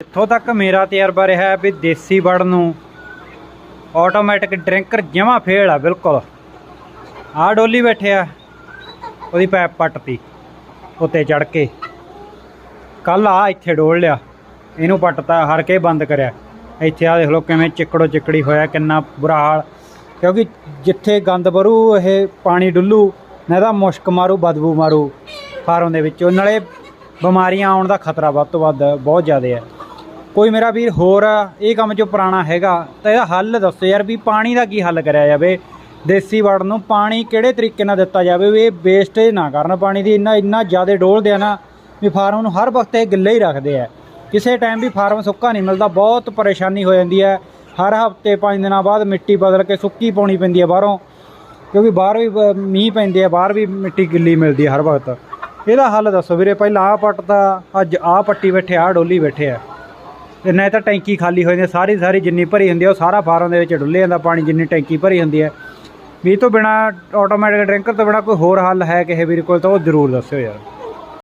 ਇੱਥੋਂ ਤੱਕ ਮੇਰਾ ਤਜਰਬਾ ਰਿਹਾ ਹੈ ਵੀ ਦੇਸੀ ਵੜ ਨੂੰ ਆਟੋਮੈਟਿਕ ਡਰਿੰਕਰ ਜਮਾ ਫੇਲ ਆ, ਬਿਲਕੁਲ। ਆ ਡੋਲੀ ਬੈਠਿਆ ਉਹਦੀ ਪੈਪ ਪੱਟਤੀ, ਉੱਤੇ ਚੜ ਕੇ। ਕੱਲ ਆ ਇੱਥੇ ਡੋਲ ਲਿਆ, ਇਹਨੂੰ ਪੱਟਤਾ, ਹਰ ਕੇ ਬੰਦ ਕਰਿਆ। ਇੱਥੇ ਆ ਦੇਖ ਲਓ ਕਿਵੇਂ ਚਿੱਕੜੋ ਚਿੱਕੜੀ ਹੋਇਆ, ਕਿੰਨਾ ਬੁਰਾ ਹਾਲ। ਕਿਉਂਕਿ ਜਿੱਥੇ ਗੰਦ ਬਰੂ ਇਹ ਪਾਣੀ ਡੁੱਲੂ, ਨਾ ਤਾਂ ਮੁਸ਼ਕ ਮਾਰੂ, ਬਦਬੂ ਮਾਰੂ ਫਾਰਮ ਦੇ ਵਿੱਚੋਂ। ਨਾਲੇ ਬਿਮਾਰੀਆਂ ਆਉਣ ਦਾ ਖਤਰਾ ਵੱਧ ਤੋਂ ਵੱਧ ਬਹੁਤ ਜ਼ਿਆਦਾ ਹੈ। ਕੋਈ ਮੇਰਾ ਵੀਰ ਹੋਰ ਇਹ ਕੰਮ ਜੋ ਪੁਰਾਣਾ ਹੈਗਾ, ਤਾਂ ਇਹਦਾ ਹੱਲ ਦੱਸੋ ਯਾਰ ਵੀ ਪਾਣੀ ਦਾ ਕੀ ਹੱਲ ਕਰਿਆ ਜਾਵੇ, ਦੇਸੀ ਵੜ ਨੂੰ ਪਾਣੀ ਕਿਹੜੇ ਤਰੀਕੇ ਨਾਲ ਦਿੱਤਾ ਜਾਵੇ, ਵੀ ਇਹ ਵੇਸਟੇਜ ਨਾ ਕਰਨ ਪਾਣੀ ਦੀ, ਇੰਨਾ ਇੰਨਾ ਜ਼ਿਆਦਾ ਡੋਲਦੇ ਆ ਨਾ, ਵੀ ਫਾਰਮ ਨੂੰ ਹਰ ਵਕਤ ਇਹ ਗਿੱਲੇ ਹੀ ਰੱਖਦੇ ਆ। ਕਿਸੇ ਟਾਈਮ ਵੀ ਫਾਰਮ ਸੁੱਕਾ ਨਹੀਂ ਮਿਲਦਾ, ਬਹੁਤ ਪਰੇਸ਼ਾਨੀ ਹੋ ਜਾਂਦੀ ਹੈ ਹਰ ਹਫ਼ਤੇ ਪੰਜ ਦਿਨਾਂ ਬਾਅਦ ਮਿੱਟੀ ਬਦਲ ਕੇ ਸੁੱਕੀ ਪਾਉਣੀ ਪੈਂਦੀ ਹੈ ਬਾਹਰੋਂ, ਕਿਉਂਕਿ ਬਾਹਰ ਵੀ ਮੀਂਹ ਪੈਂਦੇ ਆ, ਬਾਹਰ ਵੀ ਮਿੱਟੀ ਗਿੱਲੀ ਮਿਲਦੀ ਹੈ ਹਰ ਵਕਤ। ਇਹਦਾ ਹੱਲ ਦੱਸੋ ਵੀਰੇ, ਪਹਿਲਾਂ ਆਹ ਤਾਂ ਅੱਜ ਆਹ ਪੱਟੀ ਬੈਠੇ, ਆਹ ਡੋਲੀ ਬੈਠੇ ਆ। ਤੇ ਨਹੀਂ ਤਾਂ ਟੈਂਕੀ ਖਾਲੀ ਹੋ ਜਾਂਦੀ ਸਾਰੀ ਸਾਰੀ ਜਿੰਨੀ ਭਰੀ ਹੁੰਦੀ ਹੈ ਉਹ ਸਾਰਾ ਫਾਰਮ ਦੇ ਵਿੱਚ ਡੁੱਲੇ ਜਾਂਦਾ ਪਾਣੀ, ਜਿੰਨੀ ਟੈਂਕੀ ਭਰੀ ਹੁੰਦੀ ਹੈ ਵੀ ਇਹ ਤੋਂ ਬਿਨਾ ਆਟੋਮੈਟਿਕ ਡਰਿੰਕਰ ਤੋਂ ਬਿਨਾ ਕੋਈ ਹੋਰ ਹੱਲ ਹੈ ਕਿਸੇ ਵੀਰ ਕੋਲ ਤਾਂ ਉਹ ਜ਼ਰੂਰ ਦੱਸਿਓ ਯਾਰ।